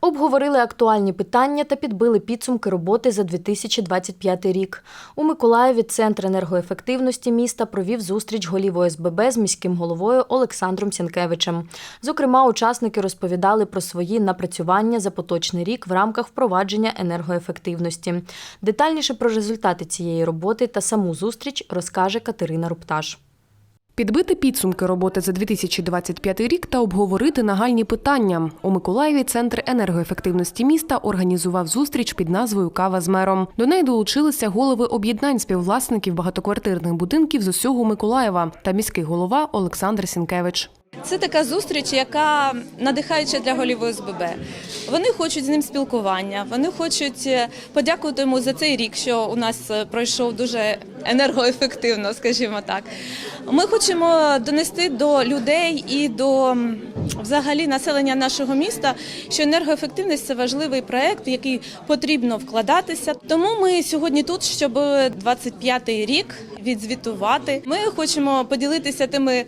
Обговорили актуальні питання та підбили підсумки роботи за 2025 рік. У Миколаєві Центр енергоефективності міста провів зустріч голів ОСББ з міським головою Олександром Сінкевичем. Зокрема, учасники розповідали про свої напрацювання за поточний рік в рамках впровадження енергоефективності. Детальніше про результати цієї роботи та саму зустріч розкаже Катерина Рупташ. Підбити підсумки роботи за 2025 рік та обговорити нагальні питання. У Миколаєві центр енергоефективності міста організував зустріч під назвою Кава з мером. До неї долучилися голови об'єднань співвласників багатоквартирних будинків з усього Миколаєва та міський голова Олександр Сінкевич. Це така зустріч, яка надихаюча для голів ОСББ. Вони хочуть з ним спілкування, вони хочуть е, подякувати йому за цей рік, що у нас е, пройшов дуже енергоефективно, скажімо так. Ми хочемо донести до людей і до взагалі населення нашого міста, що енергоефективність це важливий проект, в який потрібно вкладатися. Тому ми сьогодні тут, щоб 25-й рік відзвітувати. Ми хочемо поділитися тими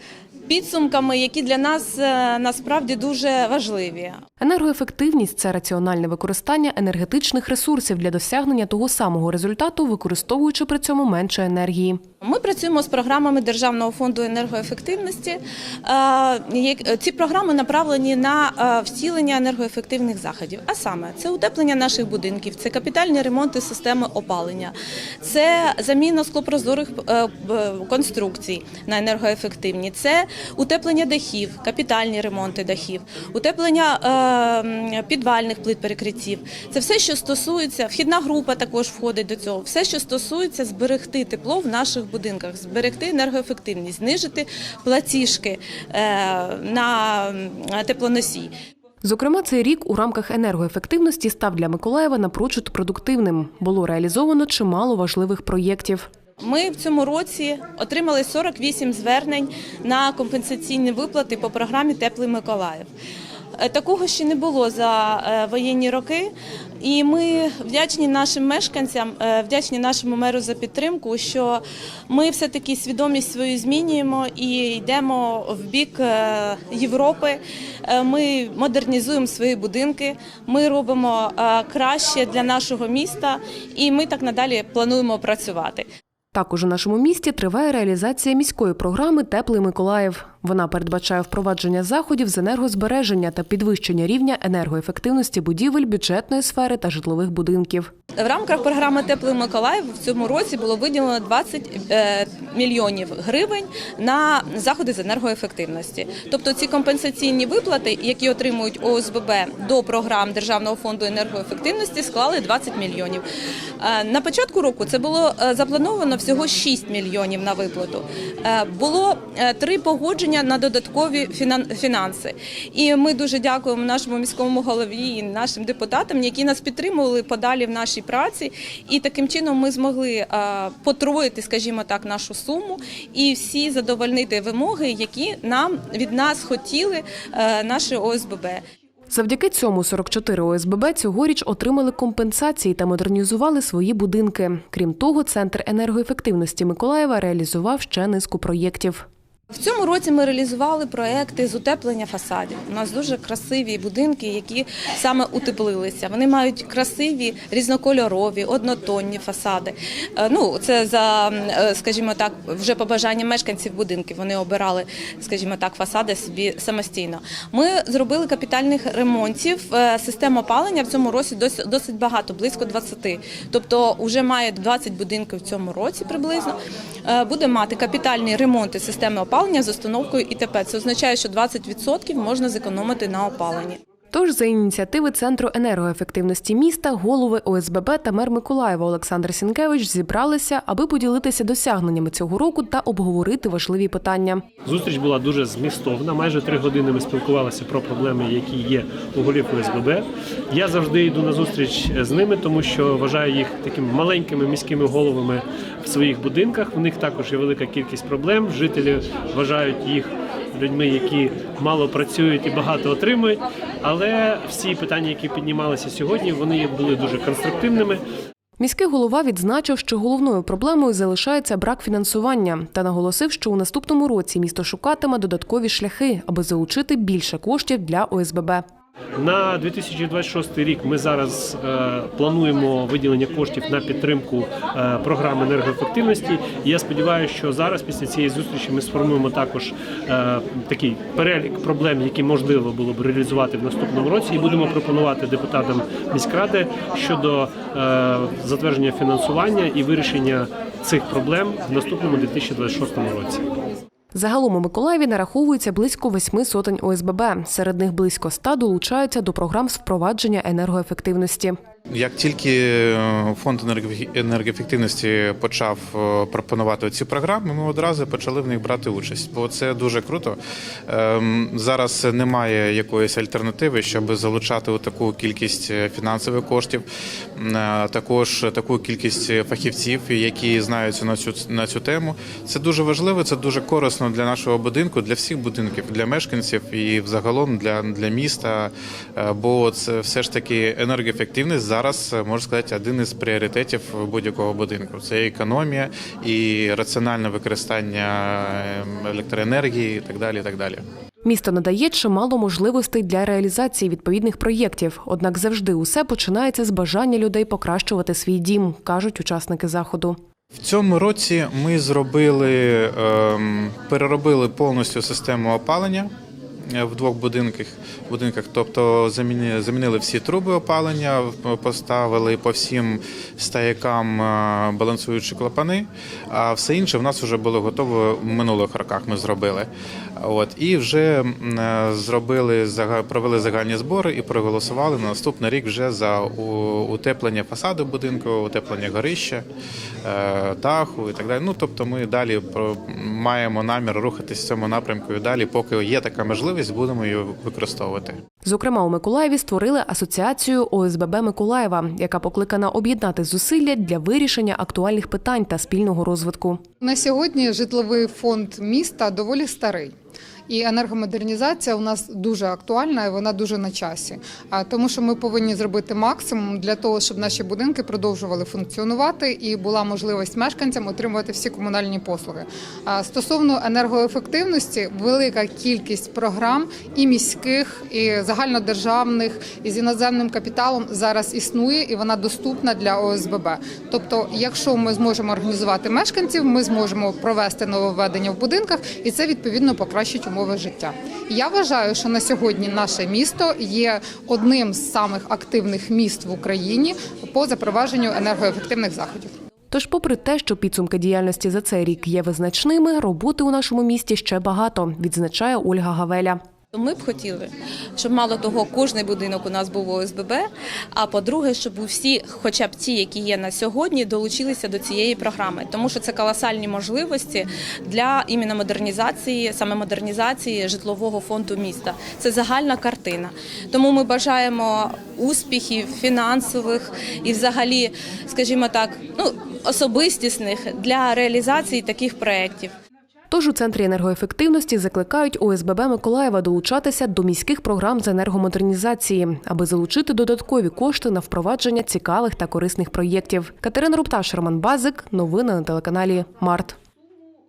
підсумками, які для нас е, насправді дуже важливі. Енергоефективність це раціональне використання енергетичних ресурсів для досягнення того самого результату, використовуючи при цьому менше енергії. Ми працюємо з програмами Державного фонду енергоефективності. Е, Ці програми направлені на е, втілення енергоефективних заходів. А саме це утеплення наших будинків, це капітальні ремонти системи опалення, це заміна склопрозорих е, конструкцій на енергоефективні, це утеплення дахів, капітальні ремонти дахів, утеплення підвальних плит перекриттів. Це все, що стосується, вхідна група також входить до цього. Все, що стосується зберегти тепло в наших будинках, зберегти енергоефективність, знижити платіжки е, на теплоносій. Зокрема, цей рік у рамках енергоефективності став для Миколаєва напрочуд продуктивним. Було реалізовано чимало важливих проєктів. Ми в цьому році отримали 48 звернень на компенсаційні виплати по програмі Теплий Миколаїв. Е, Такого ще не було за е, воєнні роки, і ми вдячні нашим мешканцям, е, вдячні нашому меру за підтримку, що ми все таки свідомість свою змінюємо і йдемо в бік Європи. Ми модернізуємо свої будинки, ми робимо краще для нашого міста, і ми так надалі плануємо працювати. Також у нашому місті триває реалізація міської програми Теплий Миколаїв. Вона передбачає впровадження заходів з енергозбереження та підвищення рівня енергоефективності будівель, бюджетної сфери та житлових будинків. В рамках програми Теплий Миколаїв в цьому році було виділено 20 е, мільйонів гривень на заходи з енергоефективності. Тобто ці компенсаційні виплати, які отримують ОСББ до програм Державного фонду енергоефективності, склали 20 мільйонів. Е, На початку року це було е, заплановано всього 6 мільйонів на виплату. Було три погодження на додаткові фінан- фінанси. І ми дуже дякуємо нашому міському голові і нашим депутатам, які нас підтримували подалі в нашій праці. І таким чином ми змогли е, потроїти, скажімо так, нашу суму і всі задовольнити вимоги, які нам від нас хотіли е, наші ОСББ. Завдяки цьому 44 ОСББ цьогоріч отримали компенсації та модернізували свої будинки. Крім того, центр енергоефективності Миколаєва реалізував ще низку проєктів. В цьому році ми реалізували проекти з утеплення фасадів. У нас дуже красиві будинки, які саме утеплилися. Вони мають красиві різнокольорові, однотонні фасади. Е, Ну це за, е, скажімо так, вже побажанням мешканців будинків. Вони обирали, скажімо так, фасади собі самостійно. Ми зробили капітальних ремонтів е, систем опалення в цьому році досить, багато, близько 20. Тобто, вже має 20 будинків в цьому році приблизно. Буде мати капітальні ремонти системи опалення з установкою ІТП. Це означає, що 20% можна зекономити на опаленні. Тож за ініціативи Центру енергоефективності міста голови ОСББ та мер Миколаєва Олександр Сінкевич зібралися, аби поділитися досягненнями цього року та обговорити важливі питання. Зустріч була дуже змістовна. Майже три години ми спілкувалися про проблеми, які є у голів ОСББ. Я завжди йду на зустріч з ними, тому що вважаю їх такими маленькими міськими головами в своїх будинках. У них також є велика кількість проблем. Жителі вважають їх людьми, які мало працюють і багато отримують. Але всі питання, які піднімалися сьогодні, вони були дуже конструктивними. Міський голова відзначив, що головною проблемою залишається брак фінансування та наголосив, що у наступному році місто шукатиме додаткові шляхи, аби залучити більше коштів для ОСББ. На 2026 рік ми зараз е, плануємо виділення коштів на підтримку е, програми енергоефективності. І я сподіваюся, що зараз після цієї зустрічі ми сформуємо також е, такий перелік проблем, які можливо було б реалізувати в наступному році, і будемо пропонувати депутатам міськради щодо затвердження фінансування і вирішення цих проблем в наступному 2026 році. Загалом у Миколаєві нараховується близько восьми сотень ОСББ. Серед них близько ста долучаються до програм з впровадження енергоефективності. Як тільки е, фонд енерго- енергоефективності почав е, пропонувати ці програми, ми одразу почали в них брати участь, бо це дуже круто. Ем, Зараз немає якоїсь альтернативи, щоб залучати таку кількість е, фінансових коштів, також таку кількість фахівців, які знаються на цю на цю тему. Це дуже важливо, це дуже корисно для нашого будинку, для всіх будинків, для мешканців і взагалом для, для міста. Бо це все ж таки енергоефективність зараз е, можна сказати один із пріоритетів будь-якого будинку. Це економія і раціональне використання ем, електроенергії, і так далі. І так далі. Місто надає чимало можливостей для реалізації відповідних проєктів. Однак завжди усе починається з бажання людей покращувати свій дім, кажуть учасники заходу. В цьому році ми зробили, ем, переробили повністю систему опалення в двох будинках. будинках тобто замінили, замінили всі труби опалення, поставили по всім стаякам е, балансуючі клапани, а все інше в нас вже було готово в минулих роках. Ми зробили. От і вже е, зробили провели загальні збори і проголосували на наступний рік вже за утеплення фасаду будинку, утеплення горища, е, даху і так далі. Ну тобто, ми далі про- маємо намір рухатись в цьому напрямку і далі, поки є така можливість, будемо її використовувати. Зокрема, у Миколаєві створили асоціацію ОСББ Миколаєва, яка покликана об'єднати зусилля для вирішення актуальних питань та спільного розвитку. На сьогодні житловий фонд міста доволі старий. І енергомодернізація у нас дуже актуальна і вона дуже на часі. Тому, що ми повинні зробити максимум для того, щоб наші будинки продовжували функціонувати і була можливість мешканцям отримувати всі комунальні послуги. Стосовно енергоефективності, велика кількість програм і міських, і загальнодержавних, і з іноземним капіталом зараз існує, і вона доступна для ОСББ. Тобто, якщо ми зможемо організувати мешканців, ми зможемо провести нововведення в будинках, і це відповідно покращить умови життя. Я вважаю, що на сьогодні наше місто є одним з самих активних міст в Україні по запровадженню енергоефективних заходів. Тож, попри те, що підсумки діяльності за цей рік є визначними, роботи у нашому місті ще багато, відзначає Ольга Гавеля. Ми б хотіли, щоб мало того, кожний будинок у нас був ОСББ. А по-друге, щоб усі, хоча б ті, які є на сьогодні, долучилися до цієї програми, тому що це колосальні можливості для іменно модернізації, саме модернізації житлового фонду міста. Це загальна картина. Тому ми бажаємо успіхів фінансових і, взагалі, скажімо так, ну особистісних для реалізації таких проєктів. Тож у центрі енергоефективності закликають ОСББ Миколаєва долучатися до міських програм з енергомодернізації, аби залучити додаткові кошти на впровадження цікавих та корисних проєктів. Катерина Рупташ, Роман Базик. Новини на телеканалі Март.